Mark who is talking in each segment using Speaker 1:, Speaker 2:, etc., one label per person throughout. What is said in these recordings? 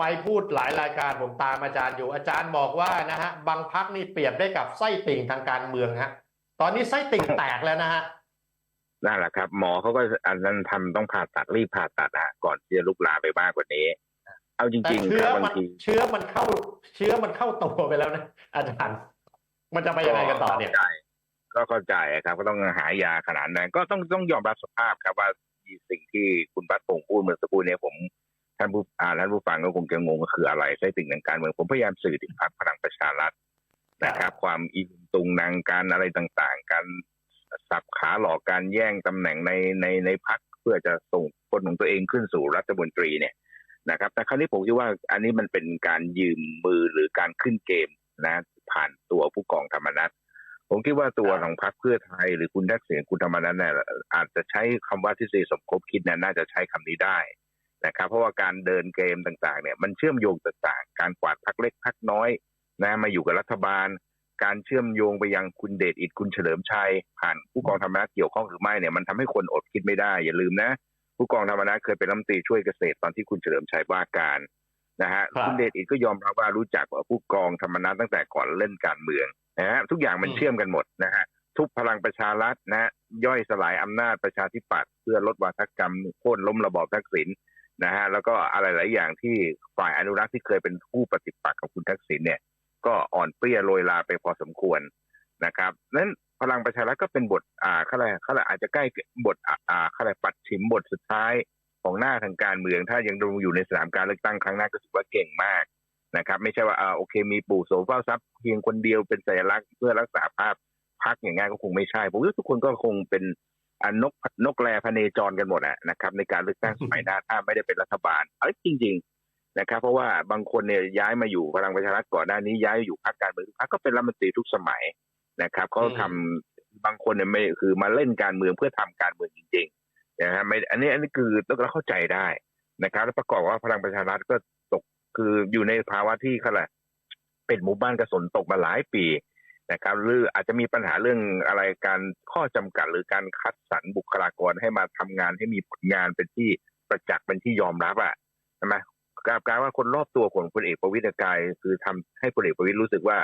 Speaker 1: ไปพูดหลายรายการผมตามอาจารย์อยู่ อาจารย์บอกว่านะฮะบางพักนี่เปรียบได้กับไส้ติ่งทางการเมืองฮะ ตอนนี้ไส้ติ่งแตกแล้วนะฮะ
Speaker 2: นั่นแหละครับ หมอเขาก็อันนั้นทำต้องผ่าตัดรีบผ่าตัดอะก่อนที่จะลุกลามไปมากกว่านี้ เอาจ
Speaker 1: แต่
Speaker 2: ริงๆ
Speaker 1: เชื้
Speaker 2: ค
Speaker 1: อ
Speaker 2: รับบา
Speaker 1: มั
Speaker 2: ง
Speaker 1: น
Speaker 2: ที
Speaker 1: เชื้อมันเข้า เชื้อมันเข้าตัวไปแล้วนะอาจารย์ มันจะไปยังไงกันต่อเนี่ย
Speaker 2: ข้าใจก็เข้าใจครับ ก็ต้องหายาขนาดนั้น ก็ต้องต้องยอมรับสภาพครับว่าสิ่งที่คุณพัดพงศ์พูดเมื่อสักครู่เนี้ผม ท่านผู้อ่านท่านผู้ฟังก็คงจะงงว่าคืออะไรใช่สิ่งทางการเมืองผมพยายามสื่อถึงพรรคพลังประชารัฐนะครับ ความอินตุงนางการอะไรต่างๆ การสับขาหลอกการแย่งตำแหน่งในในในพักเพื่อจะส่งคนของตัวเองขึ้นสู่รัฐมนตรีเนี่ยนะครับ แต่คราวนี้ผมคิดว่าอันนี้มันเป็นการยืมมือหรือการขึ้นเกมนะ ผ่านตัวผู้กองธรรมนัฐผมคิดว่าตัว
Speaker 1: ครับ
Speaker 2: ของพรรคเพื่อไทย หรือคุณทักษิณคุณธรรมนัฐเนี่ยอาจจะใช้คำว่าทฤษฎีสมคบคิดเนี่ยน่าจะใช้คำนี้ได้ นะครับเพราะว่าการเดินเกมต่างๆเนี่ยมันเชื่อมโยงต่างๆ การกวาดพรรคเล็กพรรคน้อยนะมาอยู่กับรัฐบาล การเชื่อมโยงไปยังคุณเดชอิดคุณเฉลิมชัย ผ่านผู้กองธรรมนัฐเกี่ยวข้องหรือไม่เนี่ยมันทำให้คนอดคิดไม่ได้อย่าลืมนะ ผู้กองธรรมนัฐเคยเป็นรัฐมนตรีช่วยเกษตรตอนที่คุณเฉลิมชัยว่าการนะฮะ
Speaker 1: ครับ
Speaker 2: คุณเดชอิดก็ยอมรับว่ารู้จักกับผู้กองธรรมนัฐตั้งแต่ก่อนเล่นการเมืองนะฮะทุกอย่างมัน
Speaker 1: อืม
Speaker 2: เชื่อมกันหมดนะฮะทุบพลังประชารัฐนะฮะย่อยสลายอำนาจประชาธิปัตย์เพื่อลดวาทกรรมโค่นล้มระบอบทักษิณ นะฮะแล้วก็อะไรหลายอย่างที่ฝ่ายอนุรักษ์ที่เคยเป็นผู้ปฏิปักษ์กับคุณทักษิณเนี่ย ก็อ่อนเปรี้ยโรยลาไปพอสมควรนะครับนั้นพลังประชารัฐก็เป็นบทอ่าเขาอะไรเขาอะไรอาจจะใกล้บทอ่าอ่าเขาอะไรปัดฉิมบทสุดท้ายของหน้าทางการเมือง ถ้ายังดูอยู่ในสนามการเลือกตั้งครั้งหน้าก็ถือว่าเก่งมากนะครับ ไม่ใช่ว่าอ่าโอเค มีปู่โสเฝ้าทรัพย์เพียงคนเดียวเป็นสัญลักษณ์เพื่อรักษาภาพพักอย่างงี้นก็คงไม่ใช่ผมว่าทุกคนก็คงเป็น นกนกแรพเนจรกันหมดอะนะครับ ในการเลือกตั้งสมัยหน้าถ้าไม่ได้เป็นรัฐบาลเอ้ยจริง ๆ นะครับ เพราะว่าบางคนเนี่ยย้ายมาอยู่พลังประชารัฐก่อนหน้านี้ย้ายอยู่พรรคการเมืองทุกพรรคก็เป็นรัฐมนตรีทุกสมัยนะครับเขา
Speaker 1: อืม
Speaker 2: ทำบางคนเนี่ยไม่คือมาเล่นการเมืองเพื่อทำการเมืองจริงๆนะฮะไม่อันนี้อันนี้คือเราเข้าใจได้นะครับ แล้วประกอบว่าพลังประชารัฐก็ตกคืออยู่ในภาวะที่เขาแหละไรเป็นหมู่บ้านกระสนตกมาหลายปี นะครับหรืออาจจะมีปัญหาเรื่องอะไรการข้อจำกัดหรือการคัดสรรบุคลากรให้มาทำงานให้มีผลงานเป็นที่ประจักษ์เป็นที่ยอมรับอะใช่ไหมกลายกลายว่าคนรอบตัวของพลเอกประวิตรกาย คือทำให้พลเอกประวิตรรู้สึกว่า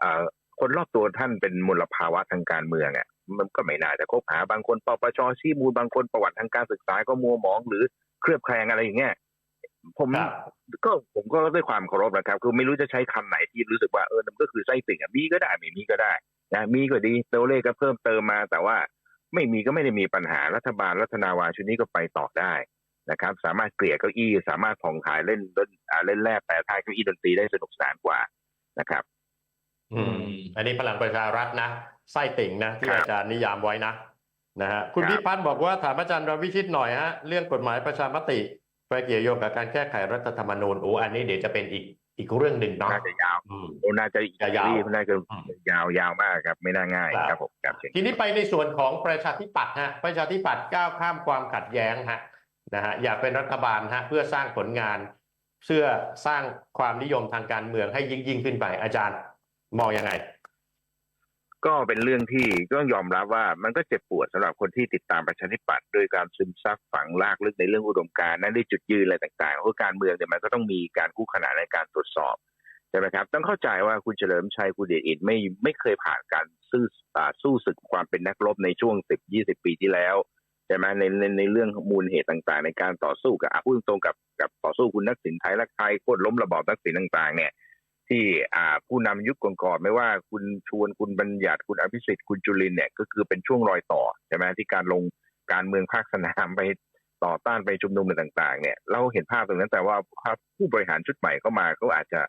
Speaker 2: เอ่อคนรอบตัวท่านเป็นมลภาวะทางการเมืองอะมันก็ไม่น่าจะคบหาบางคนปปชชี้มูลบางคนประวัติทางการศึกษาก็มัวหมองหรือเคลือบแคลงอะไรอย่างเงี้ย ผม
Speaker 1: ครับ
Speaker 2: ก็ผมก็ด้วยความเคารพนะครับ คือไม่รู้จะใช้คำไหนที่รู้สึกว่าเออมันก็คือไส้ติ่งอะมีก็ได้ไม่มีก็ได้นะมีก็ดีตัวเลขก็เพิ่มเติมมา แต่ว่าไม่มีก็ไม่ได้มีปัญหารัฐบาลรัฐนาวาชุดนี้ก็ไปต่อได้นะครับ สามารถเกลี่ยเก้าอี้สามารถผ่องถ่ายเล่นเล่นอ่าเล่นแร่แปรท้ายเก้าอี้ดนตรีได้สนุกสนานกว่านะครับ
Speaker 1: อืม อันนี้พลังประชารัฐนะไส้ติ่งนะที่
Speaker 2: ครับ
Speaker 1: อาจารย์นิยามไว้นะนะฮะคุณ
Speaker 2: ครับ
Speaker 1: พิพัฒน์บอกว่าถามอาจารย์รวิชิตหน่อยฮะเรื่องกฎหมายประชามติ ไปเกี่ยวโยงกับการแก้ไขรัฐธรรมนูญโอ้อันนี้เดี๋ยวจะเป็นอีกอีกเรื่องหนึ่งเนาะ
Speaker 2: น่าจะยาว
Speaker 1: อืม
Speaker 2: โอ้น่าจะอีก
Speaker 1: ยาวๆ
Speaker 2: รีบน่าจะ
Speaker 1: อืม
Speaker 2: ยาวยาวมากครับ ไม่น่าง่าย
Speaker 1: ครับ
Speaker 2: ครับผมครับเชิญ
Speaker 1: ทีนี้ไปในส่วนของประชาธิปัตย์ฮะประชาธิปัตย์ก้าวข้ามความขัดแย้งฮะนะฮะอยากเป็นรัฐบาลฮะเพื่อสร้างผลงานเพื่อสร้างความนิยมทางการเมืองให้ยิ่งยิ่งขึ้นไปอาจารย์มองยังไง
Speaker 2: ก็เป็นเรื่องที่ต้องยอมรับว่ามันก็เจ็บปวดสำหรับคนที่ติดตามประชาธิปัตย์โดยการซึมซับฝังลากลึกในเรื่องอุดมการณ์นั้นด้จุดยืนอะไรต่างๆเพราะการเมืองเนี่ยมันก็ต้องมีการคู่ขนานในการตรวจสอบใช่ไหมครับ ต้องเข้าใจว่าคุณเฉลิมชัยคุณเดชอินไม่ไม่เคยผ่านการสู้อ่าสู้ศึกความเป็นนักรบในช่วงสิบยี่สิบปีที่แล้วใช่ไหมในในในเรื่องมูลเหตุต่างๆ ในการต่อสู้กับอะพูดตรงกับกับต่อสู้คุณนักสินไทยรักไทยโค่นล้มระบอบนักสินต่างๆเนี่ย ที่ผู้นำยุคก่อนๆไม่ว่าคุณชวนคุณบัญญัติคุณอภิสิทธิ์คุณจุลินเนี่ยก็คือเป็นช่วงรอยต่อใช่ไหมที่การลงการเมืองภาคสนามไปต่อต้านไปชุมนุมอะไรต่าง ๆ เนี่ยเราเห็นภาพตรงนั้นแต่ว่าผู้บริหารชุดใหม่เข้ามาเขาอาจจะ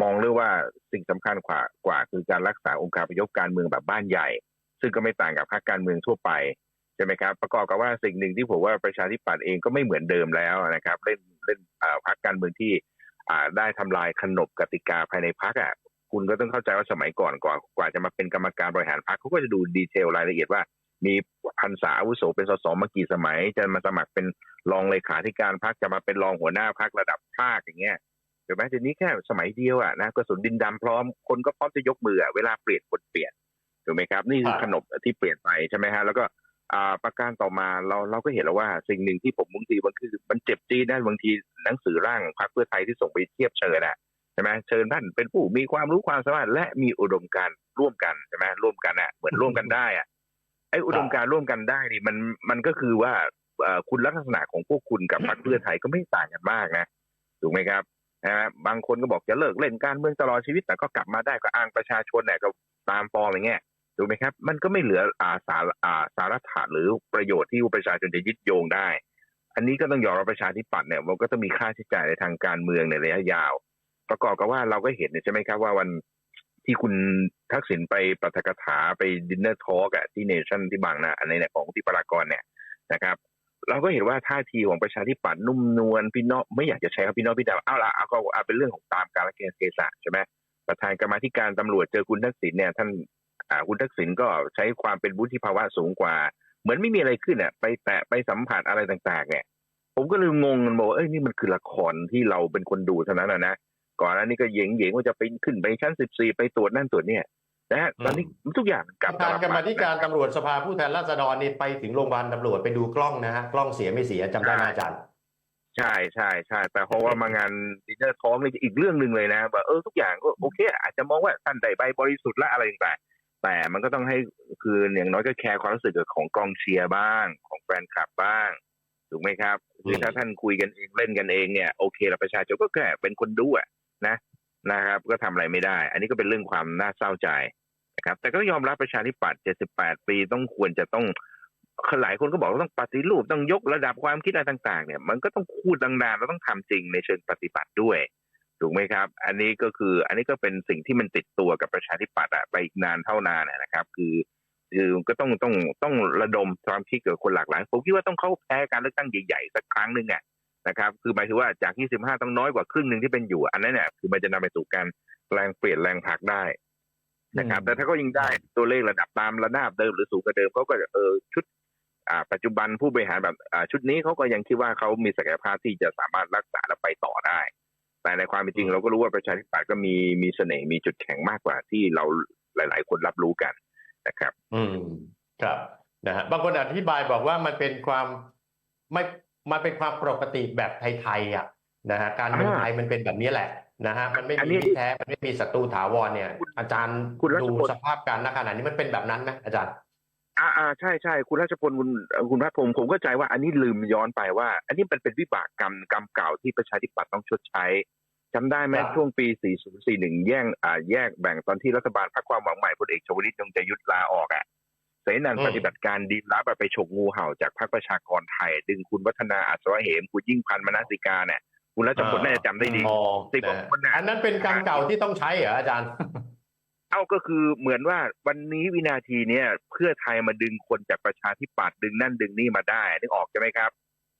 Speaker 2: มองเรื่องว่าสิ่งสำคัญกว่ากว่าคือการรักษาองค์การประยบการเมืองแบบบ้านใหญ่ ซึ่งก็ไม่ต่างกับพรรคการเมืองทั่วไปใช่ไหมครับ ประกอบกับว่าสิ่งหนึ่งที่ผมว่าประชาธิปัตย์เองก็ไม่เหมือนเดิมแล้วนะครับ เล่นเล่นอ่าพรรคการเมืองที่ ได้ทำลายขนบกติกาภายในพักอะคุณก็ต้องเข้าใจว่าสมัยก่อนก่อนกว่าจะมาเป็นกรรมการบริหารพักเขาก็จะดูดีเทลรายละเอียดว่า มีพันษาอาวุโสเป็นสสมากี่สมัย จะมาสมัครเป็นรองเลขาธิการพักจะมาเป็นรองหัวหน้าพักระดับภาคอย่างเงี้ยเดี๋ยวแม้ทีนี้แค่สมัยเดียวอะนะกระสุนดินดำพร้อมคนก็พร้อมจะยกมืออะเวลาเปลี่ยนคนเปลี่ยนถูกไหมครับ นี่คือ
Speaker 1: ครับ
Speaker 2: ขนบที่เปลี่ยนไปใช่ไหมฮะแล้วก็อ่า ประการต่อมาเราเราก็เห็นแล้วว่าสิ่งหนึ่งที่ผมบางทีมันคือมันเจ็บจี๊ดนะบางทีหนังสือร่างของพรรคเพื่อไทยที่ส่งไปเทียบเชิญอะใช่ไหมเชิญท่านเป็นผู้มีความรู้ความสามารถและมีอุดมการณ์ร่วมกันใช่ไหมร่วมกันอะเหมือนร่วมกันได้อะไอ้อุดมการณ์ร่วมกันได้นี่มันมันก็คือว่าเอ่อคุณลักษณะของพวกคุณกับพรรคเพื่อไทยก็ไม่ต่างกันมากนะถูกไหมครับนะฮะบางคนก็บอกจะเลิกเล่นการเมืองตลอดชีวิตแต่ก็กลับมาได้ก็อ้างประชาชนเนี่ยก็ตามฟอร์มอย่างเงี้ย ถูกไหมครับ มันก็ไม่เหลืออาสาอ่าสาระถะหรือประโยชน์ที่ประชาชนจะยึดโยงได้ อันนี้ก็ต้องยอมรับประชาธิปัตย์เนี่ยมันก็ต้องมีค่าใช้จ่ายในทางการเมืองในระยะยาว ประกอบกับว่าเราก็เห็นเนี่ยใช่ไหมครับว่าวันที่คุณทักษิณไปปาฐกถาไปดินเนอร์ทอล์กอะที่เนชั่นที่บางนาอันนี้เนี่ยของที่ปรากรเนี่ยนะครับ เราก็เห็นว่าท่าทีของประชาธิปัตย์นุ่มนวลพี่น้องไม่อยากจะใช้คำพี่น้องพี่ดาวเอาละเอาก็เอาเป็นเรื่องของตามกาลเกณฑ์เทศะใช่ไหมประธานกรรมธิการตำรวจเจอคุณทักษิณเนี่ยท่าน คุณทักษิณก็ใช้ความเป็นวุฒิภาวะสูงกว่า เหมือนไม่มีอะไรขึ้นอะไปแตะไปสัมผัสอะไรต่างๆ เนี่ย ผมก็เลยงงกันบอกว่าเอ้ยนี่มันคือละครที่เราเป็นคนดูเท่านั้นนะนะก่อนหน้านี้ก็เหยงเหยงๆว่าจะไปขึ้นไปชั้นสิบสี่ไปตรวจนั่นตรวจเนี่ยนะฮะตอนนี้ทุกอย่างกลับ
Speaker 1: ประธานกรรมาธิการ
Speaker 2: ตลบ
Speaker 1: ตำรวจสภาผู้แทนราษฎรนี่ไปถึงโรงพยาบาลตำรวจไปดูกล้องนะฮะกล้องเสียไม่เสียจำได้ไหมอาจารย์
Speaker 2: ใช่ใช่ใช่แต่เพราะว่ามางานดินเนอร์ท้องนี่อีกเรื่องหนึ่งเลยนะว่าเออทุกอย่างก็โอเค อาจจะมองว่าท่านได้ใบบริสุทธิ์และอะไรต่างๆ แต่มันก็ต้องให้คืออย่างน้อยก็แคร์ความรู้สึกของกองเชียร์บ้าง ของแฟนคลับบ้างถูกไหมครับคือถ้าท่านคุยกันเองเล่นกันเองเนี่ยโอเคละประชาชนก็แค่เป็นคนดูอะนะนะครับ ก็ทำอะไรไม่ได้ อันนี้ก็เป็นเรื่องความน่าเศร้าใจนะครับ แต่ก็ยอมรับประชาธิปัตย์78 ปีต้องควรจะต้องหลายคนก็บอกว่าต้องปฏิรูปต้องยกระดับความคิดอะไรต่าง ๆ เนี่ย มันก็ต้องพูดดังๆแล้วต้องทำจริงในเชิงปฏิบัติด้วย ถูกไหมครับ อันนี้ก็คืออันนี้ก็เป็นสิ่งที่มันติดตัวกับประชาธิปัตย์อะไปอีกนานเท่านานอะนะครับ คือคือก็ต้องต้องต้องระดมความคิดกับคนหลากหลายผมคิดว่าต้องเข้าแพ้การเลือกตั้งใหญ่ๆสักครั้งหนึ่งอะนะครับ คือหมายถึงว่าจาก 25 ต้องน้อยกว่าครึ่งหนึ่งที่เป็นอยู่ อันนั้นเนี่ยคือมันจะนำไปสู่การแรงเปลี่ยนแรงผลักได้นะครับ แต่ถ้าเขายิงได้ตัวเลขระดับตามระนาบเดิมหรือสูงกว่าเดิมเขาก็จะเออชุดอ่าปัจจุบันผู้บริหารแบบอ่าชุดนี้เขาก็ยังคิดว่าเขามีศักยภาพที่จะสามารถรักษาและไปต่อได้ แต่ในความเป็นจริงเราก็รู้ว่าประชาธิปัตย์ก็มีมีเสน่ห์มีจุดแข็งมากกว่าที่เราหลาย ๆ คนรับรู้กันนะครับ
Speaker 1: อืมครับนะฮะบางคนอธิบายบอกว่ามันเป็นความไม่มันเป็นความปกติแบบไทยๆอะนะฮะการเมือง
Speaker 2: อ่า
Speaker 1: ไทยมันเป็นแบบนี้แหละนะฮะมันไม่
Speaker 2: อัน
Speaker 1: มี
Speaker 2: นี้
Speaker 1: มิตรแท้มันไม่มีศัตรูถาวรเนี่ย อาจารย์
Speaker 2: คุณรัช
Speaker 1: ดู
Speaker 2: พล
Speaker 1: สภาพการณขณะนี้มันเป็นแบบนั้นไหมอาจารย์
Speaker 2: อ่าอ่าใช่ใช่คุณราชพลคุณคุณพัฒพงศ์ผมเข้าใจว่าอันนี้ลืมย้อนไปว่า อันนี้มันเป็นวิบากกรรมกรรมเก่าที่ประชาธิปัตย์ต้องชดใช้จำได้ไหม
Speaker 1: ครับ
Speaker 2: ช่วงปี 4041 แย่งอ่าแยกแบ่งตอนที่รัฐบาลพรรคความหวังใหม่พลเอกชวลิตยงใจยุทธลาออกอะเสนัน
Speaker 1: อืม
Speaker 2: ปฏิบัติการดีลับอะไปฉกงูเห่าจากพรรคประชากรไทย ดึงคุณวัฒนาอัศวะเหมคุณยิ่งพันธ์มนสิกาเนี่ยคุณรัชพลน่าจะจำได้ดี
Speaker 1: อ๋อ
Speaker 2: สิบกว่า
Speaker 1: นะ
Speaker 2: คนน่ะ
Speaker 1: อันนั้นเป็นกรรมเก่าที่ต้องใช้เหรออาจารย์
Speaker 2: เอาก็คือเหมือนว่าวันนี้วินาทีเนี้ยเพื่อไทยมาดึงคนจากประชาธิปัตย์ดึงนั่นดึงนี่มาได้นึกออกใช่ไหมครับ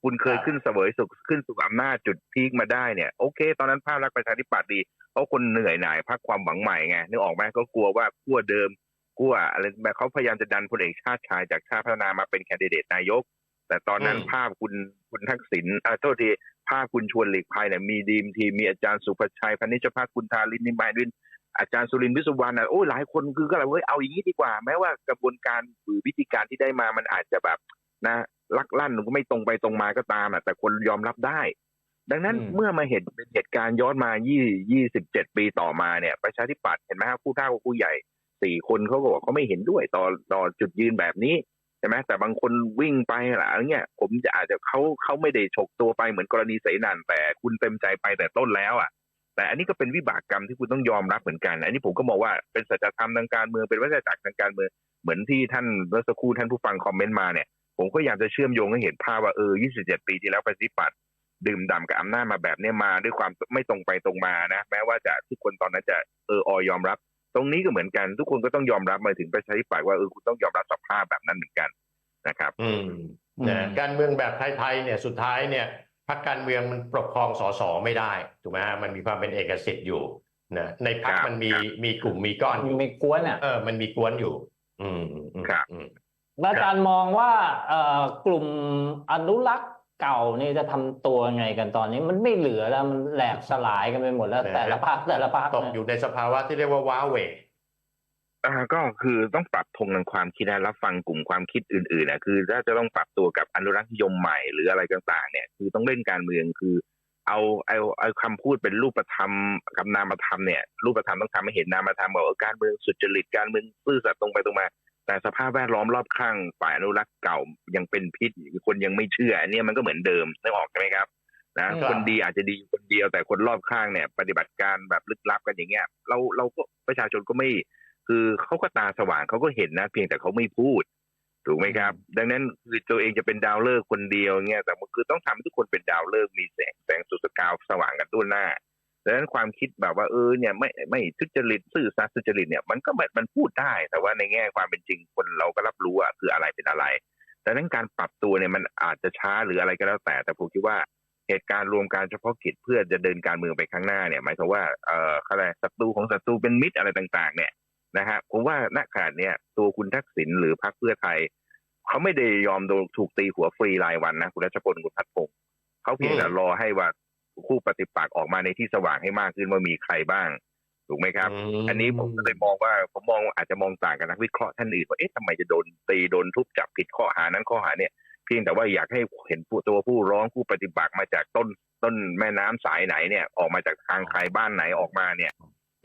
Speaker 2: คุณเคย
Speaker 1: ครับ
Speaker 2: ขึ้นเสวยสุขขึ้นสู่อำนาจจุดพีคมาได้เนี่ยโอเค ตอนนั้นภาพลักษณ์ประชาธิปัตย์ดีเพราะคนเหนื่อยหน่ายพักความหวังใหม่ไงนึกออกไหมก็กลัวว่าขั้วเดิมกลัวอะไรแบบเขาพยายามจะดันพลเอกชาติชายจากชาติพัฒนามาเป็นแคนดิเดตนายก แต่ตอนนั้น
Speaker 1: อืม
Speaker 2: ภาพคุณคุณทักษิณอ่าโทษทีภาพคุณชวนหลีกภัยเนี่ยมีดีมทีมมีอาจารย์สุภชัยพนิชพัฒน์คุณทารินนิมายดิน อาจารย์สุรินทร์วิศวรรณอะโอ้ยหลายคนคือก็เลยเฮ้ยเอาอย่างนี้ดีกว่า แม้ว่ากระบวนการหรือวิธีการที่ได้มามันอาจจะแบบนะลักลั่นก็ไม่ตรงไปตรงมาก็ตามอะแต่คนยอมรับได้ ดังนั้น
Speaker 1: อืม
Speaker 2: เมื่อมาเห็นเป็นเหตุการณ์ย้อนมายี่ยี่สิบเจ็ดปีต่อมาเนี่ยประชาธิปัตย์เห็นไหมครับผู้เฒ่าผู้ใหญ่สี่คนเขาก็บอกเขาไม่เห็นด้วยต่อต่อจุดยืนแบบนี้ใช่ไหมแต่บางคนวิ่งไปอะไรเงี้ยผมจะอาจจะเขาเขาไม่ได้ฉกตัวไปเหมือนกรณีเสนันแต่คุณเต็มใจไปแต่ต้นแล้วอะ แต่อันนี้ก็เป็นวิบากกรรมที่คุณต้องยอมรับเหมือนกัน อันนี้ผมก็มองว่าเป็นสัจธรรมทางการเมืองเป็นวัฏจักรทางการเมืองเหมือนที่ท่านเมื่อสักครู่ท่านผู้ฟังคอมเมนต์มาเนี่ยผมก็อยากจะเชื่อมโยงให้เห็นภาพว่าเออ 27 ปีที่แล้วประชาธิปัตย์ดื่มด่ำกับอำนาจมาแบบเนี้ยมาด้วยความไม่ตรงไปตรงมานะแม้ว่าจะทุกคนตอนนั้นจะเออออยอมรับ ตรงนี้ก็เหมือนกันทุกคนก็ต้องยอมรับมาถึงประชาธิปัตย์ว่าเออคุณต้องยอมรับสภาพแบบนั้นเหมือนกันนะครับ
Speaker 1: อืม
Speaker 3: อืม
Speaker 1: นะการเมืองแบบไทยๆเนี่ยสุดท้ายเนี่ย พรรคการเมืองมันปกครองสสไม่ได้ถูกไหมฮะมันมีความเป็นเอกสิทธิ์อยู่นะในพรรค
Speaker 2: ครับ
Speaker 1: มันมี
Speaker 2: ครับ
Speaker 1: มีกลุ่มมีก้อนอ
Speaker 3: มัน
Speaker 1: ยู่
Speaker 3: มีกวนอะ
Speaker 1: เออมันมีกวนอยู่ อืมอืมอืม
Speaker 2: ครับ
Speaker 1: อืม
Speaker 3: แล้วอาจารย์มองว่าเอ่อกลุ่มอนุรักษ์เก่านี่จะทำตัวไงกันตอนนี้มันไม่เหลือแล้วมันแหลกสลายกันไปหมดแล้ว
Speaker 1: นะฮะ
Speaker 3: แต่ละภาคแต่ละภาค
Speaker 1: ตกอยู่ในสภาวะที่เรียกว่าว้าเหว
Speaker 2: อ่าก็คือต้องปรับธงทางความคิดนะรับฟังกลุ่มความคิดอื่นๆนะคือ ถ้าจะต้องปรับตัวกับอนุรักษ์นิยมใหม่หรืออะไรต่างๆ เนี่ย คือต้องเล่นการเมืองคือ เอาเอาเอาคำพูดเป็นรูปธรรมกับนามธรรมเนี่ย รูปธรรมต้องทำให้เห็นนามธรรมบอกว่าการเมืองสุจริตการเมืองซื่อสัตย์ตรงไปตรงมา แต่สภาพแวดล้อมรอบข้างฝ่ายอนุรักษ์เก่ายังเป็นพิษคนยังไม่เชื่ออันเนี้ยมันก็เหมือนเดิมนึกออกใช่ไหมครับนะ
Speaker 1: ครับ
Speaker 2: คนดีอาจจะดีคนเดียวแต่คนรอบข้างเนี่ย ปฏิบัติการแบบลึกลับกันอย่างเงี้ยเราเราก็ประชาชนก็ไม่ คือเขาก็ตาสว่างเขาก็เห็นนะ เพียงแต่เขาไม่พูด ถูกไหมครับ ดังนั้นคือตัวเองจะเป็นดาวฤกษ์คนเดียวเงี้ยแต่มันคือต้องทำให้ทุกคนเป็นดาวฤกษ์มีแสงแสงสุดสกาวสว่างกันทั่วหน้าดังนั้นความคิดแบบว่าเออเนี่ยไม่ไม่ทุจริตซื่อสัตย์สุจริตเนี่ยมันก็มันมันพูดได้ แต่ว่าในแง่ความเป็นจริงคนเราก็รับรู้อะคืออะไรเป็นอะไรดังนั้นการปรับตัวเนี่ยมันอาจจะช้าหรืออะไรก็แล้วแต่ แต่ผมคิดว่าเหตุการณ์รวมการเฉพาะกิจเพื่อจะเดินการเมืองไปข้างหน้าเนี่ย หมายถึงว่าเอออะไรศัตรูของศัตรูเป็นมิตรอะไรต่าง ๆ เนี่ย นะฮะผมว่าณขณะเนี้ยตัวคุณทักษิณหรือพรรคเพื่อไทย เขาไม่ได้ยอมโดนถูกตีหัวฟรีรายวันนะคุณรัชพลคุณพัฒพงศ์เขาเพียงแต่รอให้ว่าคู่ปฏิปักษ์ออกมาในที่สว่างให้มากขึ้นว่ามีใครบ้างถูกไหมครับ
Speaker 1: ม
Speaker 2: อันนี้ผมก็เลยมองว่าผมมองอาจจะมองต่างกันนักวิเคราะห์ท่านอื่นว่าเอ๊ะทำไมจะโดนตีโดนทุบจับผิดข้อหานั้นข้อหาเนี่ยเพียงแต่ว่าอยากให้เห็นผู้ตัวผู้ร้องผู้ปฏิบัติมาจากต้นต้นแม่น้ำสายไหนเนี่ย ออกมาจากทางใครบ้านไหนออกมาเนี่ย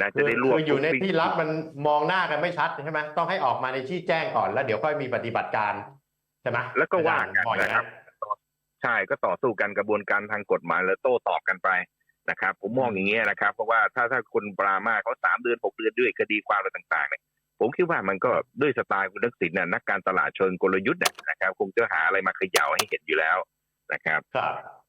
Speaker 2: นะ
Speaker 1: คื
Speaker 2: จะ
Speaker 1: อ
Speaker 2: ได้รวบ
Speaker 1: คืออยู่ในที่ลับมันมองหน้ากันไม่ชัดใช่ไหมต้องให้ออกมาในที่แจ้งก่อนแล้วเดี๋ยวค่อยมีปฏิบัติการใช่ไหม
Speaker 2: แล้วก็ว่ากัน
Speaker 1: มองอย่า
Speaker 2: นะ
Speaker 1: ง
Speaker 2: ครับใช่ก็ต่อสู้กันกระบวนการทางกฎหมายแล้วโต้ตอบกันไปนะครับ ผมมองอย่างเงี้ยนะครับ เพราะว่าถ้าถ้าคนปรามาสเขาสามเดือนหกเดือนด้วยคดีความอะไรต่างๆเนี่ยผมคิดว่ามันก็ด้วยสไตล์คุณทักษิณน่ะนักการตลาดเชิงกลยุทธ์น่ะนะครับ คงจะหาอะไรมาเขย่าให้เห็นอยู่แล้วนะครับ
Speaker 1: ครับ